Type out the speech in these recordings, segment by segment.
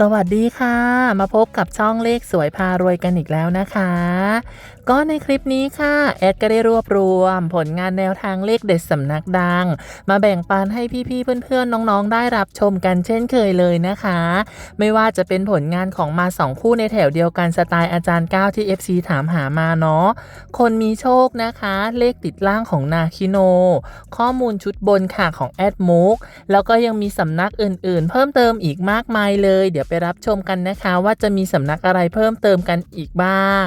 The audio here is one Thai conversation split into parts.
สวัสดีค่ะ มาพบกับช่องเลขสวยพารวยกันอีกแล้วนะคะ ก็ในคลิปนี้ค่ะ แอดก็ได้รวบรวม ผลงานแนวทางเลขเด็ดสำนักดัง มาแบ่งปันให้พี่ๆเพื่อนๆน้องๆ ได้รับชมกันเช่นเคยเลยนะคะ ไม่ว่าจะเป็นผลงานของมาสองคู่ในแถวเดียวกันสไตล์อาจารย์ก้าวที่ FC ถามหามาเนาะคนมีโชคนะคะ เลขติดล่างของนาคิโน ข้อมูลชุดบนค่ะของแอดมุกแล้วก็ยังมีสำนักอื่นๆ เพิ่มเติมอีกมากมายเลยเดี๋ยวไปรับชมกันนะคะ ว่าจะมีสำนักอะไรเพิ่มเติมกันอีกบ้าง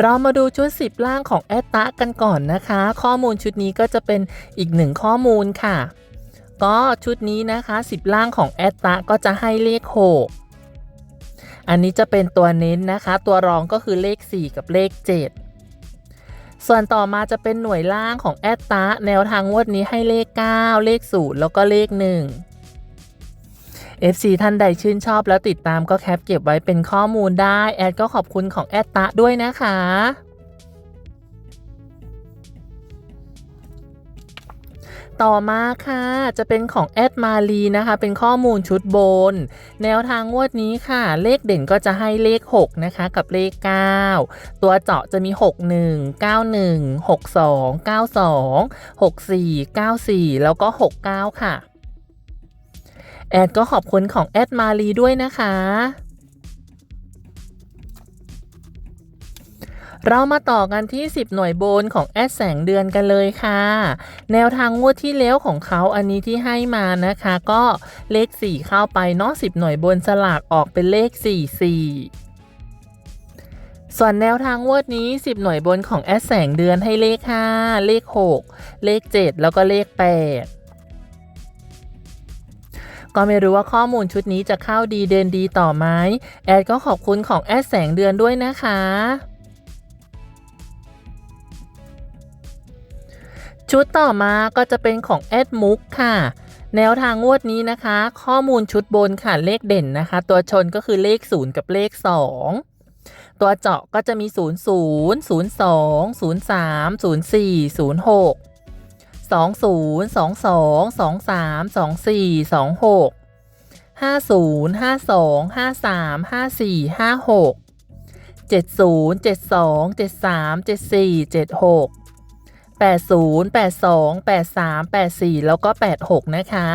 เรามาดูชุด 10 ล่างของแอตตะกันก่อนนะคะ ข้อมูลชุดนี้ก็จะเป็นอีกหนึ่งข้อมูลค่ะ ก็ชุดนี้นะคะ 10 ล่างของแอตตะก็จะให้เลข 6 อันนี้จะเป็นตัวเน้นนะคะ ตัวรองก็คือเลข 4 กับเลข 7 ส่วนต่อมาจะเป็นหน่วยล่างของแอตตะแนวทางงวดนี้ให้เลข 9 เลข 0 แล้วก็เลข 1 FC ท่านใดชื่นชอบแล้วติดตามก็แคปเก็บไว้เป็นข้อมูลได้ แอดก็ขอบคุณของแอดตะด้วยนะคะต่อมาค่ะ จะเป็นของแอดมาลีนะคะ เป็นข้อมูลชุดบน แนวทางงวดนี้ค่ะ เลขเด่นก็จะให้เลข 6 นะคะ กับเลข 9 ตัวเจาะจะมี 61 91 62 92 64 94 แล้วก็ 69 ค่ะ แอดก็ขอบคุณของแอดมาลีด้วยนะคะ เรามาต่อกันที่ 10 หน่วยบนของแอดแสงเดือนกันเลยค่ะ แนวทางงวดที่แล้วของเขาอันนี้ที่ให้มานะคะ ก็เลข 4 เข้าไปเนาะ10 หน่วยบนสลากออกเป็นเลข 4 4ส่วนแนวทางงวดนี้ 10 หน่วยบนของแอดแสงเดือนให้เลข 5 เลข 6 เลข 7 แล้วก็เลข 8 ก็ไม่รู้ว่าข้อมูลชุดนี้จะเข้าดีเดินดีต่อไหมแอดก็ขอบคุณของแอดแสงเดือนด้วยนะคะชุดต่อมาก็จะเป็นของแอดมุกค่ะ แนวทางงวดนี้นะคะ ข้อมูลชุดบนค่ะเลขเด่นนะคะ ตัวชนก็คือเลข 0 กับเลข 2 ตัวเจาะก็จะมี 0 0 0 2 0 3 0 4 0 6 2 0 2 2 2 3 2 4 2 6 5 0 5 2 5 3 5 4 5 6 7 0 7 2 7 3 7 4 7 6 8 0 8 2 8 3 8 4 แล้วก็ 8 6 นะคะ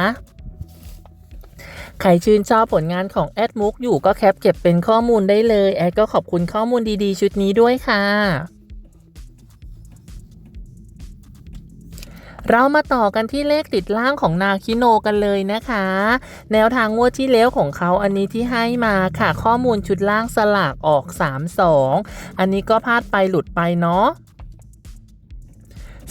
ใครชื่นชอบผลงานของแอดมุกอยู่ก็แคปเก็บเป็นข้อมูลได้เลย แอดก็ขอบคุณข้อมูลดีๆ ชุดนี้ด้วยค่ะ เรามาต่อกันที่เลขติดล่างของนาคิโนกันเลยนะคะ แนวทางงวดที่แล้วของเขาอันนี้ที่ให้มาค่ะ ข้อมูลชุดล่างสลากออก 3-2 อันนี้ก็พลาดไปหลุดไปเนาะ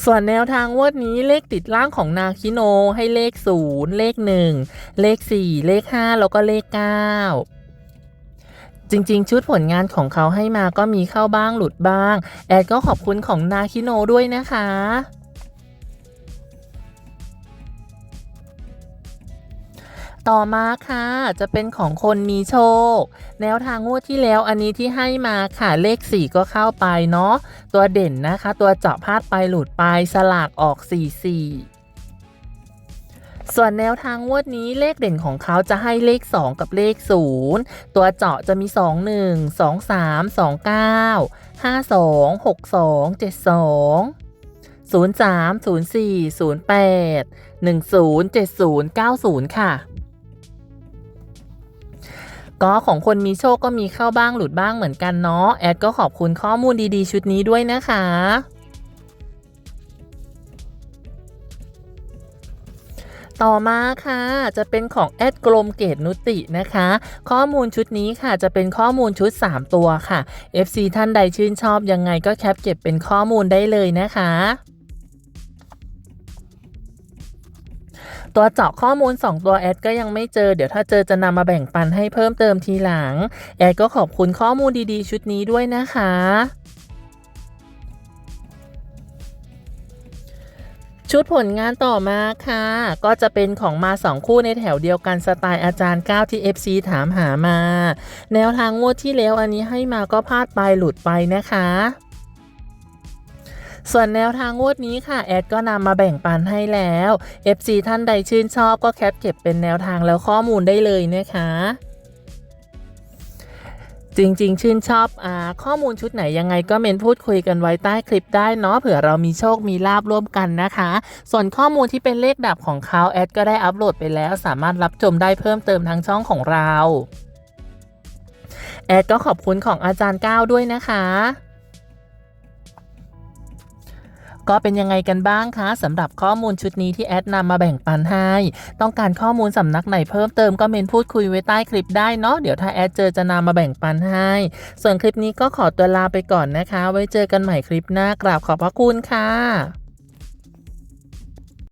ส่วนแนวทางวดนี้เลขติดล่างของนาคิโนให้เลข 0 เลข 1 เลข 4 เลข 5 แล้วก็เลข 9จริง ๆ ชุดผลงานของเขาให้มาก็มีเข้าบ้างหลุดบ้าง แอดก็ขอบคุณของนาคิโนด้วยนะคะ ต่อมาค่ะจะเป็นของคนมีโชค แนวทางงวดที่แล้วอันนี้ที่ให้มาค่ะเลข 4 ก็เข้าไปเนาะตัวเด่นนะคะ ตัวเจาะพลาดไปหลุดไปสลากออก 4 4ส่วนแนวทางงวดนี้เลขเด่นของเขาจะให้เลข 2 กับเลข 0 ตัวเจาะจะมี 2 1 2 3 2 9 5 2 6 2 7 2 0 3 0 4 0 8 1 0 7 0 9 0 ค่ะ ก็ของคนมีโชคก็มีเข้าบ้างหลุดบ้างเหมือนกันเนาะแอดก็ขอบคุณข้อมูลดีๆ ชุดนี้ด้วยนะคะต่อมาค่ะจะเป็นของแอดกลมเกตนุตินะคะ ข้อมูลชุดนี้ค่ะจะเป็นข้อมูลชุด 3 ตัวค่ะ FC ท่านใดชื่นชอบยังไงก็แคปเก็บเป็นข้อมูลได้เลยนะคะ ตัวเจาะข้อมูล 2 ตัวแอดก็ยังไม่เจอ เดี๋ยวถ้าเจอจะนำมาแบ่งปันให้เพิ่มเติมทีหลัง แอดก็ขอบคุณข้อมูลดีๆ ชุดนี้ด้วยนะคะชุดผลงานต่อมาค่ะ ก็จะเป็นของมา 2 คู่ในแถวเดียวกันสไตล์อาจารย์ 9 ที่ FC ถามหามา แนวทางงวดที่แล้วอันนี้ให้มาก็พลาดไปหลุดไปนะคะ ส่วนแนวทางงวดนี้ค่ะ แอดก็นำมาแบ่งปันให้แล้ว FC ท่านใดชื่นชอบก็แคปเก็บเป็นแนวทางแล้วข้อมูลได้เลยนะคะจริง ๆ ชื่นชอบอข้อมูลชุดไหนยังไงก็เมนพูดคุยกันไว้ใต้คลิปได้เนาะเผื่อเรามีโชคมีลาบร่วมกันนะคะ ส่วนข้อมูลที่เป็นเลขดับของเขาแอดก็ได้อัปโหลดไปแล้ว สามารถรับชมได้เพิ่มเติมทางช่องของเรา แอดก็ขอบคุณของอาจารย์ก้าวด้วยนะคะ ก็เป็นยังไงกันบ้างคะสำหรับข้อมูลชุดนี้ที่แอดนำมาแบ่งปันให้ ต้องการข้อมูลสำนักไหนเพิ่มเติมก็เมนพูดคุยไว้ใต้คลิปได้เนาะเดี๋ยวถ้าแอดเจอจะนำมาแบ่งปันให้ ส่วนคลิปนี้ก็ขอตัวลาไปก่อนนะคะ ไว้เจอกันใหม่คลิปหน้ากราบขอบพระคุณค่ะ